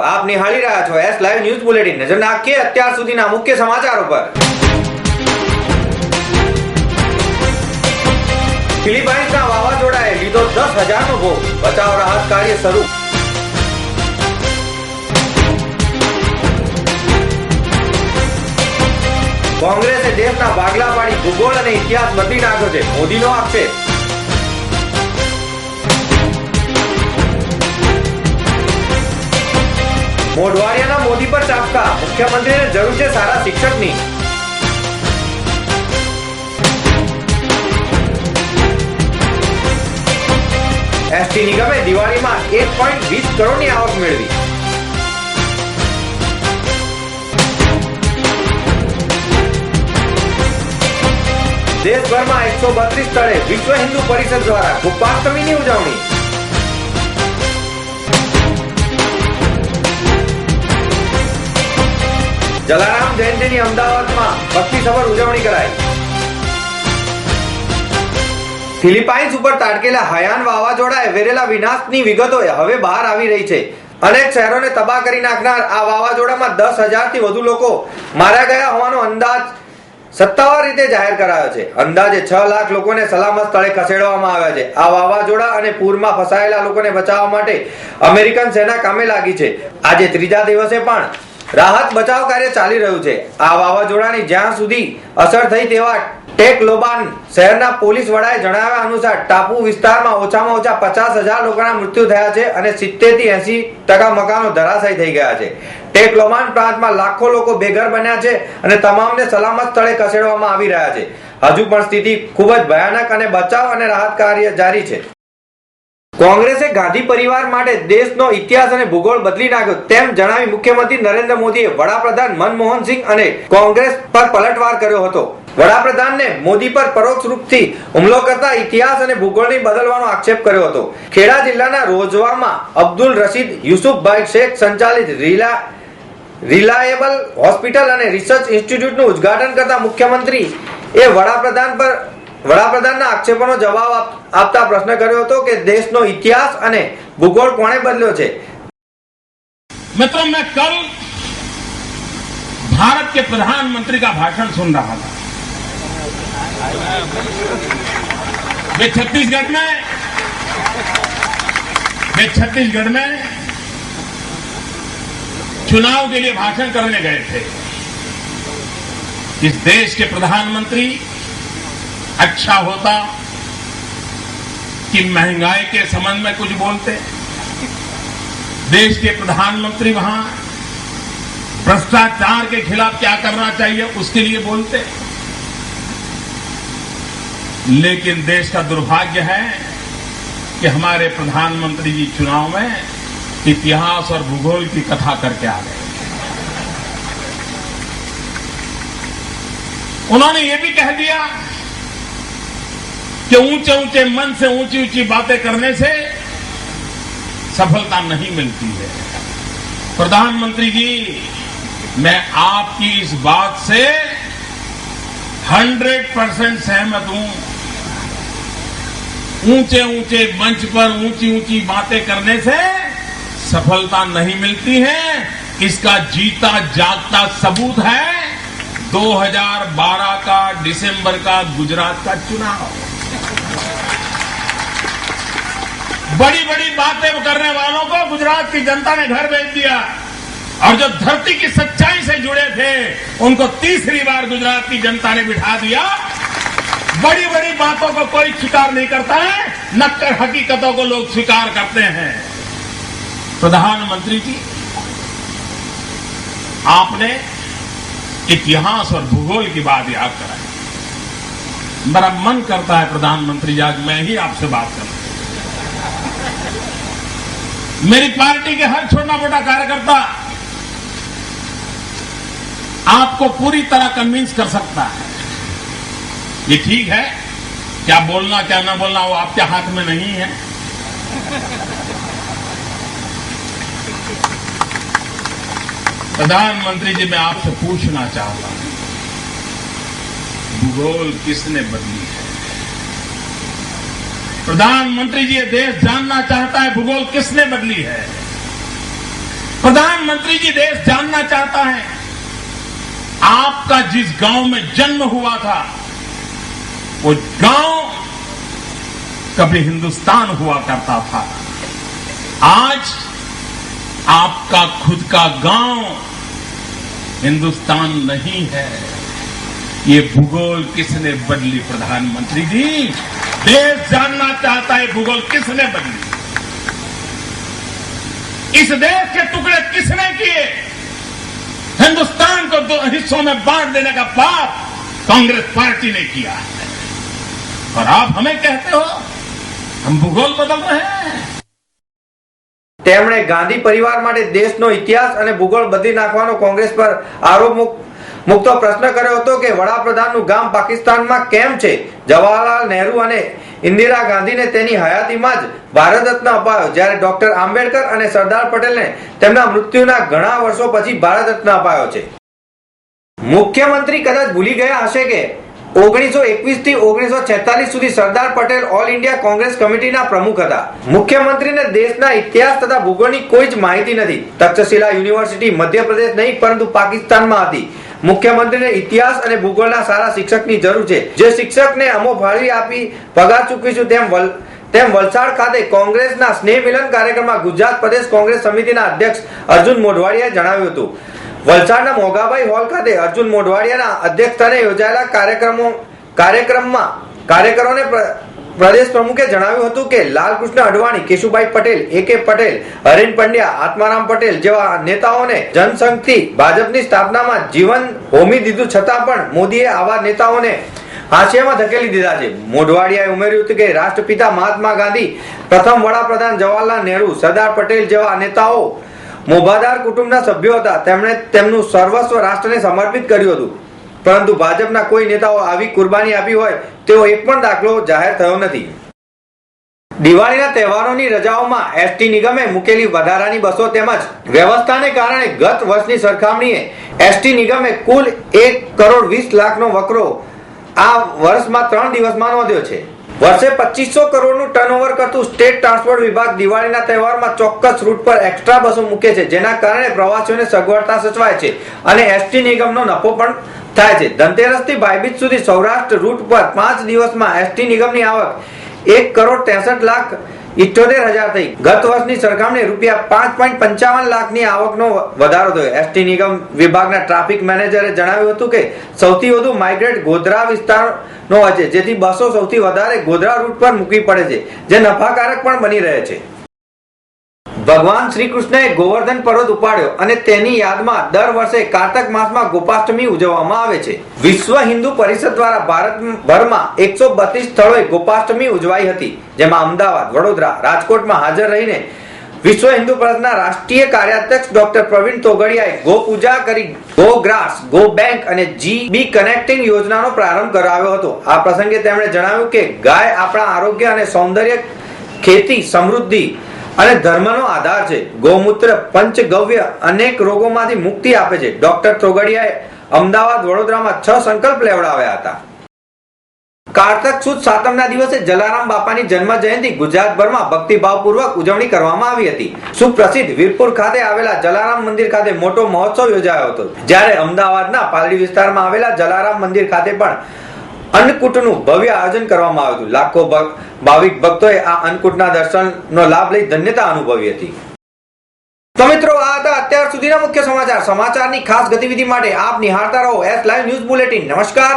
આપ નિહાળી રહ્યા છો એસ લાઈવ ન્યૂઝ બુલેટિન નજર નાખીએ અત્યાર સુધીના મુખ્ય સમાચારો પર. ફિલિપાઇન્સના વાવાઝોડાએ લીધો દસ હજારનો ભોગ. બચાવ રાહત કાર્ય શરૂ. કોંગ્રેસે દેશના ભાગલા પાડી ભૂગોળ અને ઇતિહાસ બદલી નાખ્યો છે, મોદીનો આક્ષેપ. મોઢવાડિયાના મોદી પર ચાપકા. મુખ્યમંત્રીને જરૂર છે સારા શિક્ષકની. એસટી નિગમે દિવાળીમાં એક પોઈન્ટ વીસ કરોડની આવક મેળવી. દેશભરમાં એકસો બત્રીસ સ્થળે વિશ્વ હિન્દુ પરિષદ દ્વારા ગોપાષ્ટમીની ઉજવણી. જલારામ જયંતિની અમદાવાદમાં ભક્તિસભર ઉજવણી કરાઈ. ફિલિપાઇન્સ ઉપર તાટકેલા હયાન વાવાઝોડાએ વેરેલા વિનાશની વિગતો હવે બહાર આવી રહી છે. અનેક શહેરોને તબાહ કરી નાખનાર આ વાવાઝોડામાં દસ હજારથી વધુ લોકો માર્યા ગયા હોવાનો અંદાજ સત્તાવાર રીતે જાહેર કરાયો છે. અંદાજે છ લાખ લોકોને સલામત સ્થળે ખસેડવામાં આવ્યા છે. આ વાવાઝોડા અને પૂરમાં ફસાયેલા લોકોને બચાવવા માટે અમેરિકન સેના કામે લાગી છે. આજે ત્રીજા દિવસે પણ રાહત બચાવ કાર્ય ચાલી રહ્યું છે. આ વાવાઝોડાની જ્યાં સુધી અસર થઈ તેવા ટેક લોબાન શહેરના પોલીસ વડાએ જણાવ્યા અનુસાર, ટાપુ વિસ્તારમાં ઓછામાં ઓછા પચાસ હજાર લોકોના મૃત્યુ થયા છે અને સિત્તેરથી એસી ટકા મકાનો ધરાશાયી થઈ ગયા છે. ટેક લોબાન પ્રાંતમાં લાખો લોકો બેઘર બન્યા છે અને તમામને સલામત સ્થળે ખસેડવામાં આવી રહ્યા છે. હજુ પણ સ્થિતિ ખૂબ જ ભયાનક અને બચાવ અને રાહત કાર્ય જારી છે. કોંગ્રેસે ગાંધી પરિવાર માટે દેશનો ઇતિહાસ અને ભૂગોળ બદલી નાખ્યો તેમ જણાવી મુખ્યમંત્રી નરેન્દ્ર મોદીએ વડાપ્રધાન મનમોહન સિંહ અને કોંગ્રેસ પર પલટવાર કર્યો હતો. વડાપ્રધાનને મોદી પર પરોક્ષ રૂપથી હુમલો કરતા ઇતિહાસ અને ભૂગોળની બદલવાનો આક્ષેપ કર્યો હતો. ખેડા જિલ્લાના રોજવામાં અબ્દુલ રશીદ, યુસુફભાઈ શેખ સંચાલિત રીલા, રિલાયેબલ હોસ્પિટલ અને રિસર્ચ ઇન્સ્ટિટ્યૂટનું ઉદ્ઘાટન કરતા મુખ્યમંત્રી એ વડાપ્રધાન પર વડાપ્રધાનના આક્ષેપોનો જવાબ આપ- આપતા પ્રશ્ન કર્યો હતો કે દેશનો ઇતિહાસ અને ભૂગોળ કોણે બદલ્યો છે मित्रों मैं कल भारत के प्रधानमंत्री का भाषण सुन रहा था वे छत्तीसगढ़ में वे छत्तीसगढ़ में चुनाव के लिए भाषण करने गए थे इस देश के प्रधानमंत्री अच्छा होता कि महँगाई के संबंध में कुछ बोलते। देश के प्रधानमंत्री वहाँ भ्रष्टाचार के खिलाफ क्या करना चाहिए उसके लिए बोलते। लेकिन देश का दुर्भाग्य है कि हमारे प्रधानमंत्री जी चुनाव में इतिहास और भूगोल की कथा करके आ गए। उन्होंने ये भी कह दिया कि ऊँचे ऊँचे मन से ऊँची ऊँची बातें करने से सफलता नहीं मिलती है। प्रधानमंत्री जी, मैं आपकी इस बात से 100 परसेंट सहमत हूँ। ऊँचे ऊँचे मंच पर ऊँची ऊँची बातें करने से सफलता नहीं मिलती है। इसका जीता जागता सबूत है। 2012 का दिसंबर का गुजरात का चुनाव। बड़ी बड़ी बातें करने वालों को गुजरात की जनता ने घर भेज दिया। और जो धरती की सच्चाई से जुड़े थे, उनको तीसरी बार गुजरात की जनता ने बिठा दिया। बड़ी बड़ी बातों को कोई स्वीकार नहीं करता है नक्कर हकीकतों को लोग स्वीकार करते हैं। प्रधानमंत्री जी, आपने इतिहास और भूगोल की बात याद कराई। मेरा मन करता है प्रधानमंत्री जी, आज मैं ही आपसे बात करूँ। मेरी पार्टी के हर छोटा मोटा कार्यकर्ता आपको पूरी तरह कन्विंस कर सकता है। ये ठीक है? क्या बोलना, क्या ना बोलना, वो आपके हाथ में नहीं है। प्रधानमंत्री जी, मैं आपसे पूछना चाहता हूँ, भूगोल किसने बदली? प्रधानमंत्री जी ये देश जानना चाहता है भूगोल किसने बदली है? प्रधानमंत्री जी देश जानना चाहता है। आपका जिस गाँव में जन्म हुआ था, वो गाँव कभी हिंदुस्तान हुआ करता था। आज आपका खुद का गाँव हिंदुस्तान नहीं है। ये भूगोल किसने बदली प्रधानमंत्री जी देश जानना चाहता है भूगोल किसने बदली इस देश के टुकड़े किसने किए हिंदुस्तान को दो हिस्सों में बांट देने का पाप कांग्रेस पार्टी ने किया है और आप हमें कहते हो हम भूगोल बदल रहे हैं તેમણે ગાંધી પરિવાર માટે દેશનો ઇતિહાસ અને ભૂગોળ બદલી નાખવાનો કોંગ્રેસ પર આરોપ મુક- મૂકતો પ્રશ્ન કર્યો હતો કે વડાપ્રધાનનું ગામ પાકિસ્તાનમાં કેમ છે? જવાહરલાલ નહેરુ અને ઇન્દિરા ગાંધીને તેની હયાતીમાં જ ભારત રત્ન અપાયો. જ્યારે ડોક્ટર આંબેડકર અને સરદાર પટેલને તેમના મૃત્યુના ઘણા વર્ષો પછી ભારત રત્ન અપાયો છે. મુખ્યમંત્રી કદાચ ભૂલી ગયા હશે કે ઓગણીસો એકવીસથી ઓગણીસો છેતાલીસ સુધી Sardar Patel all India Congress કમિટીના પ્રમુખ હતા. મુખ્યમંત્રીને દેશના ઇતિહાસ તથા ભૂગોળની કોઈ જ માહિતી નથી. તક્ષશિલા યુનિવર્સિટી મધ્યપ્રદેશ નહીં, પરંતુ પાકિસ્તાનમાં હતી. મુખ્યમંત્રીને ઇતિહાસ અને ભૂગોળના સારા શિક્ષકની જરૂર છે. જે શિક્ષકને અમો ફાળવી આપી પગાર ચૂકવીશું તેમ વલ, તેમ વલસાડ ખાતે કોંગ્રેસના સ્નેહ મિલન કાર્યક્રમમાં ગુજરાત પ્રદેશ કોંગ્રેસ સમિતિના અધ્યક્ષ અર્જુન મોઢવાડિયાએ જણાવ્યું હતું. વલસાડના મોગાભાઈ હોલ ખાતે અર્જુન મોઢવાડિયાના અધ્યક્ષસ્થાને યોજાયેલા કાર્યક્રમો, કાર્યક્રમમાં, કાર્યકરોને પ્રદેશ પ્રમુખે જણાવ્યું હતું કે લાલકૃષ્ણ અડવાણી, કેશુભાઈ પટેલ એ કે પટેલ હરેન પંડ્યા, આત્મારામ પટેલ જેવા નેતાઓને જનસંઘથી ભાજપની સ્થાપનામાં જીવન હોમી દીધું છતાં પણ મોદીએ આવા નેતાઓને હાંસિયામાં ધકેલી દીધા છે. મોઢવાડિયાએ ઉમેર્યું હતું કે રાષ્ટ્રપિતા મહાત્મા ગાંધી, પ્રથમ વડાપ્રધાન જવાહરલાલ નહેરુ, સરદાર પટેલ જેવા નેતાઓ મોભાદાર કુટુંબના સભ્યો હતા. તેમણે તેમનું સર્વસ્વ રાષ્ટ્રને સમર્પિત કર્યું હતું. પરંતુ ભાજપના કોઈ નેતાઓ આવી કુરબાની આપી હોય તેવો એક પણ દાખલો જાહેર થયો નથી. દિવાળીના તહેવારોની રજાઓમાં એસટી નિગમે મૂકેલી વધારાની બસો તેમજ વ્યવસ્થાને કારણે ગત વર્ષની સરખામણીએ એસટી નિગમે કુલ એક કરોડ વીસ લાખનો વકરો આ વર્ષમાં ત્રણ દિવસમાં નોંધ્યો છે. વર્ષે પચીસો કરોડનું ટર્નઓવર કરતું સ્ટેટ ટ્રાન્સપોર્ટ વિભાગ દિવાળીના તહેવારમાં ચોક્કસ રૂટ પર એક્સ્ટ્રા બસો મૂકે છે, જેના કારણે પ્રવાસીઓને સગવડતા સચવાય છે અને એસટી નિગમનો નફો પણ થાય છે. ધનતેરસથી ભાઈબીજ સુધી સૌરાષ્ટ્ર રૂટ પર પાંચ દિવસમાં એસટી નિગમની આવક એક કરોડ ત્રેસઠ લાખ ઇઠ્યોતેર હજાર થઈ. ગત વર્ષની સરખામણી રૂપિયા પાંચ પોઈન્ટ પંચાવન લાખની આવકનો વધારો થયો. એસટી નિગમ વિભાગના ટ્રાફિક મેનેજરે જણાવ્યું હતું કે સૌથી વધુ માઇગ્રેટ ગોધરા વિસ્તારનો છે. જેથી બસો સૌથી વધારે ગોધરા રૂટ પર મૂકવી પડે છે, જે નફાકારક પણ બની રહે છે. ભગવાન શ્રી કૃષ્ણએ ગોવર્ધન પર્વત ઉપાડ્યો અને તેની યાદમાં દર વર્ષે કારતક માસમાં ગોપાષ્ટમી ઉજવવામાં આવે છે. વિશ્વ હિન્દુ પરિષદ દ્વારા ભારતભરમાં એકસો બત્રીસ સ્થળોએ ગોપાષ્ટમી ઉજવાઈ હતી, જેમાં અમદાવાદ, વડોદરા, રાજકોટમાં હાજર રહીને વિશ્વ હિન્દુ પરિષદના રાષ્ટ્રીય કાર્યાધ્યક્ષ ડોક્ટર પ્રવીણ તોગડિયાએ ગો પૂજા કરી, ગો ગ્રાસ, ગો બેંક અને જીબી કનેક્ટિંગ યોજનાનો પ્રારંભ કરાવ્યો હતો. આ પ્રસંગે તેમણે જણાવ્યું કે ગાય આપણા આરોગ્ય અને સૌંદર્ય, ખેતી, સમૃદ્ધિ અને ધર્મનો આધાર છે. ગૌમૂત્ર, પંચગવ્ય અનેક રોગોમાંથી મુક્તિ આપે છે. ડોક્ટર તોગડિયાએ અમદાવાદ, વડોદરામાં છ સંકલ્પ લેવડાવ્યા હતા. કારતક સુદ સાતમના દિવસે જલારામ બાપાની જન્મ જયંતિ ગુજરાતભરમાં ભક્તિભાવપૂર્વક ઉજવણી કરવામાં આવી હતી. સુપ્રસિદ્ધ વીરપુર ખાતે આવેલા જલારામ મંદિર ખાતે મોટો મહોત્સવ યોજાયો હતો. જ્યારે અમદાવાદના પાલડી વિસ્તારમાં આવેલા જલારામ મંદિર ખાતે પણ અન્નકૂટનું ભવ્ય આયોજન કરવામાં આવ્યું હતું. લાખો ભાવિક ભક્તોએ આ અન્નકૂટના દર્શનનો લાભ લઈ ધન્યતા અનુભવી હતી. તો મિત્રો, આ હતા અત્યાર સુધીના મુખ્ય સમાચાર. સમાચારની ખાસ ગતિવિધિ માટે આપ નિહાળતા રહો. એસ લાઈવ ન્યૂઝ બુલેટિન નમસ્કાર.